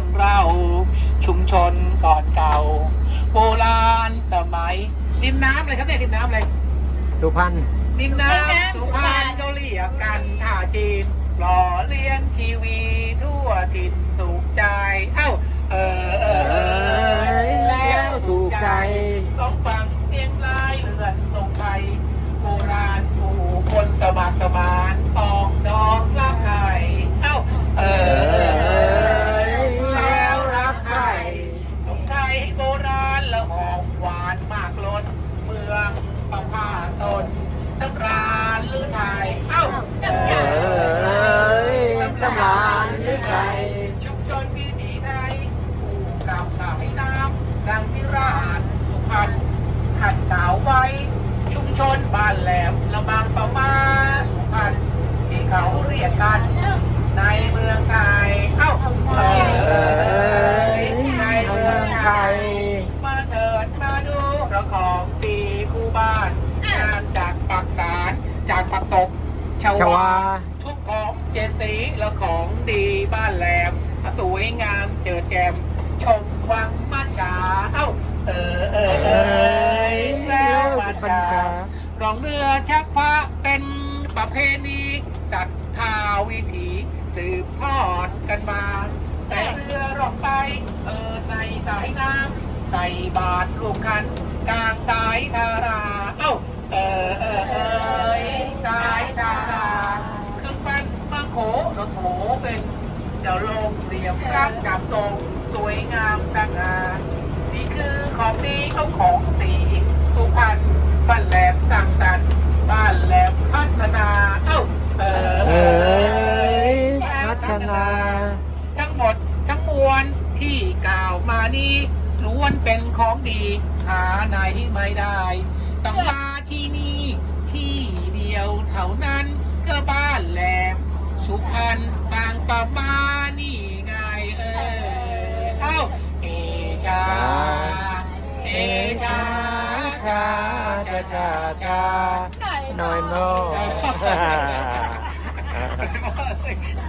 องเราชุมชนก่อนเก่า โบราณสมัยริมน้ำเลยครับเนี่ยริมน้ำเลยสุพรรณริมน้ำสุพรรณเขาเรียกกันท่าจีนหล่อเลี้ยงชีวีทั่วถิ่นสุขใจ เอ้า เออเออเออแล้วถูกใจ สองฝั่งเสียงรายเลือนทรงไทยโบราณผู้คนสมัครสมานปองดองรักใครเอ้า เออเออเออแล้วรักใครสงไทยโบราณละหอมหวานมากล้นเมืองประพาตนสำราญหรือไทย เอ้า เออ สำราญหรือไทย ชุมชนวิถีไทยผู้กับสายน้ำรังพิราชสุพรรณขัดสาวไว้ ชุมชนบ้านแหลมละบางประมาสุพรรณที่เขาเรียกกัน ในเมืองไทยเอ้าเออในเมืองไทยมาเถิดมาดูเราของดีคู่บ้านงานจากปักสารจากปักตกชชวาวาทุกของเจดสีและของดีบ้านแหลมสวยงามเจอแจมชม องเรือชักพระเป็นประเพณีศรัทธาวิถี สืบทอดกันมา แต่เรือรองไปเออในสายน้ำใส่บาทลูกคัน กลางสายทารา เอ้า เออเออเออสายทาราเครื่องปั้นมาโขรถโถเป็นเจ้าลงเหลี่ยมรักจับทรงสวยงามต่างงานนี่คือของดีเขาของสีสุพรรณบ้านแหลมสั่งสรรค์บ้านแหลมพัฒนา เอ้า เออ เอ้ยพัฒนา ทั้งหมดทั้งมวลที่กล่าวมานี้ ล้วนเป็นของดี หาไหนไม่ได้ ต้องมาที่นี่ที่เดียวเท่านั้นก็บ้านแหลมสุพรรณบางปะมานี่ไงเออเอ้าเอชาเอชาชาชาชาชาน้อยโน่เออ